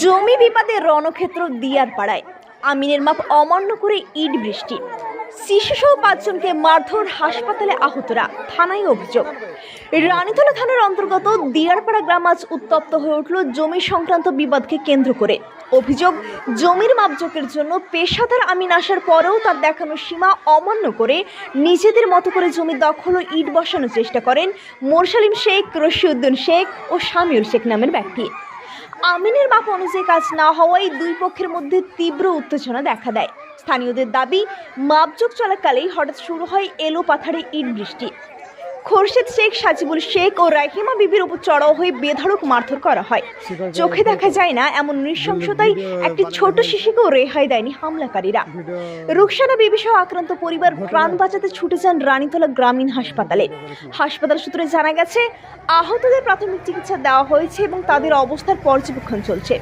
জমি বিবাদে রণক্ষেত্র দিয়ার পাড়ায় আমিনের মাপ অমান্য করে ইট বৃষ্টি। শিশুসহ পাঁচজনকে মারধর হাসপাতালে আহতরা, থানায় অভিযোগ। রানীতলা থানার অন্তর্গত দিয়ারপাড়া গ্রাম আজ উত্তপ্ত হয়ে উঠল জমি সংক্রান্ত বিবাদকে কেন্দ্র করে। অভিযোগ, জমির মাপজোকের জন্য পেশাদার আমিন আসার পরেও তার দেখানো সীমা অমান্য করে নিজেদের মতো করে জমি দখল ও ইট বসানোর চেষ্টা করেন মোরসালিম শেখ, রশিউদ্দিন শেখ ও শামিউল শেখ নামের ব্যক্তি। আমিনের মাপ অনুযায়ী কাজ না হওয়ায় দুই পক্ষের মধ্যে তীব্র উত্তেজনা দেখা দেয়। স্থানীয়দের দাবি মাপযোগ চলাকালেই হঠাৎ শুরু হয় এলো পাথারে ইট বৃষ্টি। খোরশেদ শেখ, সাজিবুল শেখ ও রাহিমা বিবির উপর চড়াও হয়ে বেধড়ক মারধর করা হয়। চোখে দেখা যায় না এমন নৃশংসতায় একটি ছোট শিশুকেও রেহাই দেয়নি হামলাকারীরা। রুকসানা বিবি সহ আক্রান্ত পরিবার প্রাণ বাঁচাতে ছুটে যান রানীতলা গ্রামীণ হাসপাতালে। হাসপাতাল সূত্রে জানা গেছে, আহতদের প্রাথমিক চিকিৎসা দেওয়া হয়েছে এবং তাদের অবস্থার পর্যবেক্ষণ চলছে।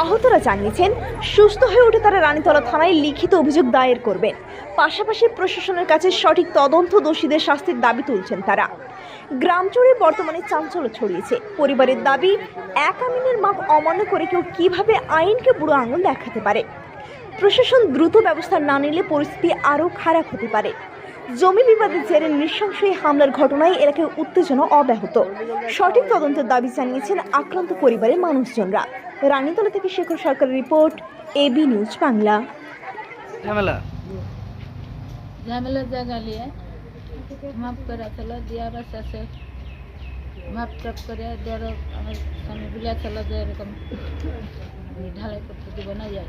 আহতরা জানিয়েছেন, সুস্থ হয়ে উঠে তারা রানীতলা থানায় লিখিত অভিযোগ দায়ের করবেন। পাশাপাশি প্রশাসনের কাছে সঠিক তদন্ত দোষীদের শাস্তির দাবি তুলছেন তারা। গ্রাম জুড়ে বর্তমানে চাঞ্চল্য ছড়িয়েছে। পরিবারের দাবি, এক আমিনের মাপ অমান্য করে কেউ কীভাবে আইনকে বুড়ো আঙুল দেখাতে পারে? প্রশাসন দ্রুত ব্যবস্থা না নিলে পরিস্থিতি আরও খারাপ হতে পারে। জমি বিবাদের জেরে নৃশংস এই হামলার ঘটনায় এলাকায় উত্তেজনা অব্যাহত। সঠিক তদন্তের দাবি জানিয়েছেন আক্রান্ত পরিবারের মানুষজনরা। রানীতলা থেকে শেখর সরকারের রিপোর্ট এবি নিউজ বাংলা। ঝামেলা? ঝামেলা জায়গা নিয়ে মাপ করা ছিল দিয়া বাস আছে মাপ টাপ করে ধরো আমার স্বামী বিলা ছিল যে এরকম ঢালাই করতে দিব না যাই।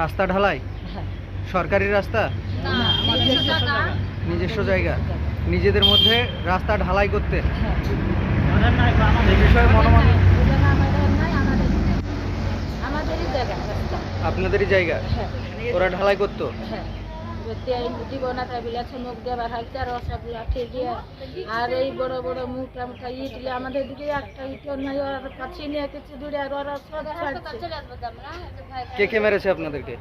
রাস্তা ঢালাই? হ্যাঁ। সরকারি রাস্তা। নিজস্ব জায়গা। নিজেদের মধ্যে রাস্তা ঢালাই করতে। হ্যাঁ এই বিষয়ে মনোমান আমাদের আমাদেরই জায়গা আপনাদেরই জায়গা? হ্যাঁ। ওরা ঢালাই করতো? হ্যাঁ। আর এই বড় বড় ইট আমাদের দিকে একটা নাই ওরা কাছে নিয়ে কিছু দূরে আর ওরা সব কে কে মেরেছে আপনাদেরকে?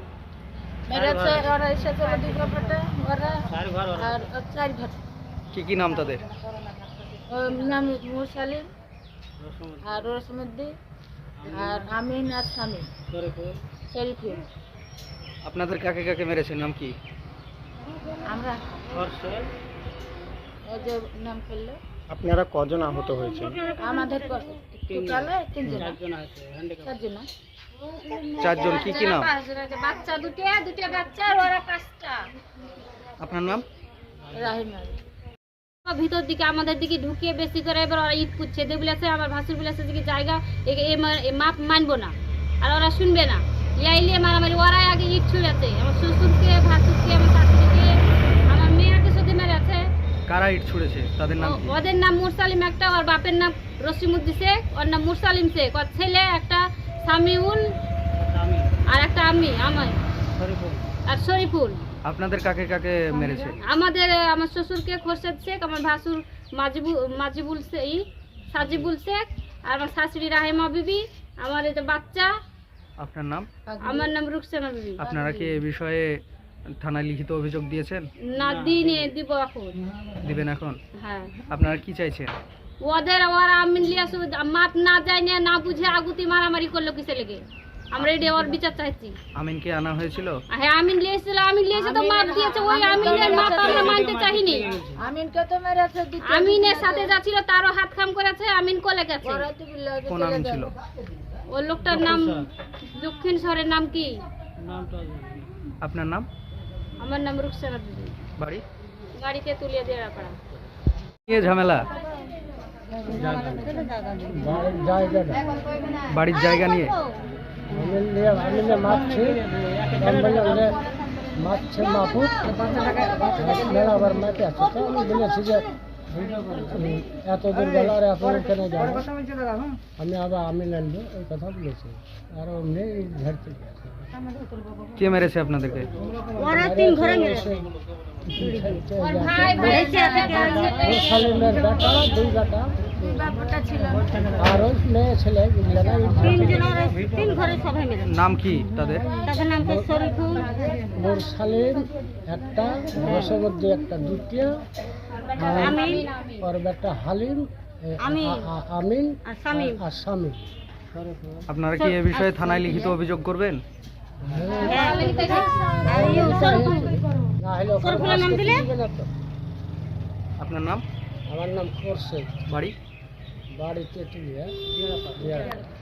কি কি নাম তাদের? নাম মুসালিম আর রসমুদ্দি আর আমিন আর স্বামী শরীফুল। আপনাদের কাকে কাকে মেরেছে? নাম কি? আমরা। ওই যে নাম করল। আপনারা কজন আহত হয়েছেন? আমাদের টোটালে তিনজন। চারজন চারজন কি কি নাম? বাচ্চা দুটা দুটা বাচ্চা আর ওরা পাঁচটা। আপনার নাম? রাহিম ভিতর দিকে আমাদের দিকে ঢুকিয়ে বেশি করে এবার ওরা ঈদ পুচ্ছে দিয়ে বলেছে আমার ভাসুর বলেছে যে কি জায়গা মাপ মানবো না। আর ওরা শুনবে না। ইয়াইলিয়ে মারামারি ওরাই আগে ঈদ ছুঁড়েছে। আমার শ্বশুরকে ভাসুরকে আমার শাশুড়িকে আমার মেয়েকে সাথে মেরেছে কারা ইট ছুড়েছে? তাদের নাম কি? ওদের নাম মুরসালিম একটা ওর বাপের নাম রসিমুদ্দি শেখ ওর নাম মুরসালিম শেখ। ওর ছেলে একটা সামিউল আর একটা আমি আমার আর শরীফুল। আপনাদের কাকে কাকে মেরেছে? আমাদের আমার শ্বশুরকে খোরশেদ শেখ আমার ভাসুর মাজিবুল মাজিবুল শেখ ই, সাজিবুল শেখ আর আমার শাশুড়ি রাহেমা বিবি আমার যে বাচ্চা। আপনার নাম? আমার নাম রুকসানা বিবি। আপনারা কি এ বিষয়ে থানায় লিখিত অভিযোগ দিয়েছেন? না দিনে দিব এখন। দিবেন এখন? হ্যাঁ। আপনারা কি চাইছেন? ওদের ওরা আমি লিয়ে মাপ না যায় না না বুঝে আগুতি মারামারি করল কিসে লেগে? আমরা এটা ওর বিচার চাইছি। আমিনকে আনা হয়েছিল? হ্যাঁ আমিন লিয়েছিল আমিন লিয়েছে তো মাপ দিয়েছে। ওই আমিনের মাপ আমরা মানতে চাইনি। আমিনকে তো মেরেছে আমিনের সাথে যা ছিল তারও হাত খাম করেছে আমিন কোলে গেছে। কোন আমিন ছিল? ওই লোকটার নাম দক্ষিণ শহরের নাম কি? আপনার নাম? আমার নাম রুকসানা বিবি। বাড়ি? গাড়িতে তুলিয়ে দিয়ে রাখা নিয়ে ঝামেলা? বাড়ির জায়গা নিয়ে? মাছ মাপছে মেলা আবার মাপে আছে তো আমি বলেছি যে এত দূর আর এত কেন যাব। আমি আবার আমিন আনব ওই কথা বলেছি। আর অমনি ঝাড়তে কে মেরেছে আপনাদেরকে? ওরা তিন ঘরে মেরেছে। ওর সালিমের বেটা দুই বেটা। আর ওই মেয়ে ছেলে তিন ঘরে সবাই মিলে নাম কি তাদের? তাদের নাম তো শরীফুল। ওর সালিম একটা একটা দ্বিতীয়। আমিন। ওর বেটা হালিম এ, আমিন। আ- আ- আমিন আর শামীম। আপনারা কি এ বিষয়ে থানায় লিখিত অভিযোগ করবেন? হ্যাঁ। আপনার নাম? আমার নাম খোরশেদ। বাড়ি? বাড়িতে হ্যাঁ